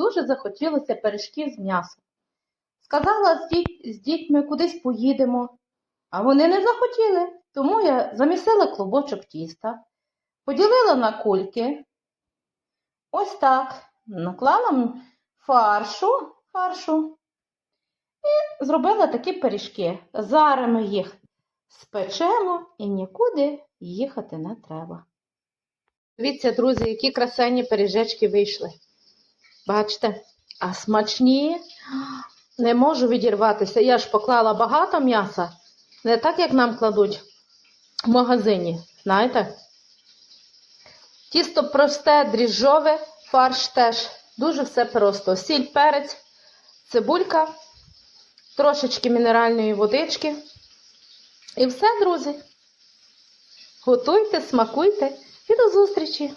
дуже захотілося пиріжків з м'ясом. Сказала з, діт- з дітьми кудись поїдемо, а вони не захотіли, тому я замісила клубочок тіста, поділила на кульки. Ось так. Наклала фаршу, фаршу і зробила такі пиріжки. Зараз ми їх спечемо і нікуди їхати не треба. Дивіться, друзі, які красені пиріжечки вийшли. Бачите? А смачні не можу відірватися. Я ж поклала багато м'яса, не так, як нам кладуть в магазині. Знаєте? Тісто просте, дріжджове, фарш теж. Дуже все просто. Сіль, перець, цибулька, трошечки мінеральної водички. І все, друзі. Готуйте, смакуйте і до зустрічі!